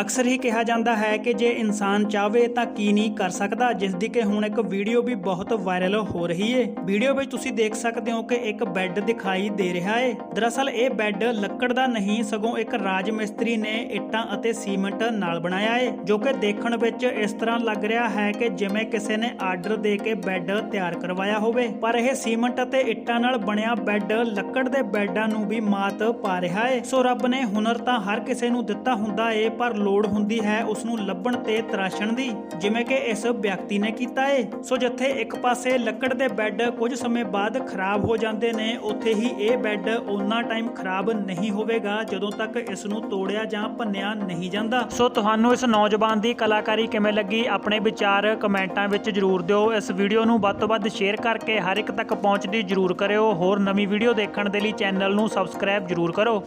ਅਕਸਰ ਹੀ ਕਿਹਾ ਜਾਂਦਾ ਹੈ ਕਿ ਜੇ ਇਨਸਾਨ ਚਾਹਵੇ ਤਾਂ ਕੀ ਨਹੀਂ ਕਰ ਸਕਦਾ, ਜਿਸ ਦੀ ਕਿ ਹੁਣ ਇੱਕ ਵੀਡੀਓ ਵੀ ਬਹੁਤ ਵਾਇਰਲ ਹੋ ਰਹੀ ਏ। ਵੀਡੀਓ ਵਿੱਚ ਤੁਸੀਂ ਦੇਖ ਸਕਦੇ ਹੋ ਕਿ ਇੱਕ ਬੈੱਡ ਦਿਖਾਈ ਦੇ ਰਿਹਾ ਏ। ਦਰਅਸਲ ਇਹ ਬੈੱਡ ਲੱਕੜ ਦਾ ਨਹੀਂ, ਸਗੋਂ ਇੱਕ ਰਾਜ ਮਿਸਤਰੀ ਨੇ ਇੱਟਾਂ ਅਤੇ ਸੀਮੈਂਟ ਨਾਲ ਬਣਾਇਆ ਏ, ਜੋ ਕਿ ਦੇਖਣ ਵਿੱਚ ਇਸ ਤਰ੍ਹਾਂ ਲੱਗ ਰਿਹਾ ਹੈ ਕਿ ਜਿਵੇਂ ਕਿਸੇ ਨੇ ਆਰਡਰ ਦੇ ਕੇ ਬੈੱਡ ਤਿਆਰ ਕਰਵਾਇਆ ਹੋਵੇ। ਪਰ ਇਹ ਸੀਮੈਂਟ ਅਤੇ ਇੱਟਾਂ ਨਾਲ ਬਣਿਆ ਬੈੱਡ ਲੱਕੜ ਦੇ ਬੈੱਡਾਂ ਨੂੰ ਵੀ ਮਾਤ ਪਾ ਰਿਹਾ ਏ। ਸੋ ਰੱਬ ਨੇ ਹੁਨਰ ਤਾਂ ਹਰ ਕਿਸੇ ਨੂੰ ਦਿੱਤਾ ਹੁੰਦਾ ਏ, ਪਰ ਲੋੜ ਹੁੰਦੀ ਹੈ ਉਸ ਨੂੰ ਲੱਭਣ ਤੇ ਤਰਾਸ਼ਣ ਦੀ, ਜਿਵੇਂ ਕਿ ਇਸ ਵਿਅਕਤੀ ਨੇ ਕੀਤਾ ਏ। ਸੋ ਜਿੱਥੇ ਇੱਕ ਪਾਸੇ ਲੱਕੜ ਦੇ ਬੈੱਡ ਕੁਝ ਸਮੇਂ ਬਾਅਦ ਖਰਾਬ ਹੋ ਜਾਂਦੇ ਨੇ, ਉੱਥੇ ਹੀ ਇਹ ਬੈੱਡ ਓਨਾ ਟਾਈਮ ਖਰਾਬ ਨਹੀਂ ਹੋਵੇਗਾ ਜਦੋਂ ਤੱਕ ਇਸ ਨੂੰ ਤੋੜਿਆ ਜਾਂ ਭੰਨਿਆ ਨਹੀਂ ਜਾਂਦਾ। ਸੋ ਤੁਹਾਨੂੰ ਇਸ ਨੌਜਵਾਨ ਦੀ ਕਲਾਕਾਰੀ ਕਿਵੇਂ ਲੱਗੀ? ਆਪਣੇ ਵਿਚਾਰ ਕਮੈਂਟਾਂ ਵਿੱਚ ਜਰੂਰ ਦਿਓ। ਇਸ ਵੀਡੀਓ ਨੂੰ ਵੱਧ ਤੋਂ ਵੱਧ ਸ਼ੇਅਰ ਕਰਕੇ ਹਰ ਇੱਕ ਤੱਕ ਪਹੁੰਚਦੀ ਜਰੂਰ ਕਰਿਓ। ਹੋਰ ਨਵੀਂ ਵੀਡੀਓ ਦੇਖਣ ਦੇ ਲਈ ਚੈਨਲ ਨੂੰ ਸਬਸਕ੍ਰਾਈਬ ਜਰੂਰ ਕਰੋ।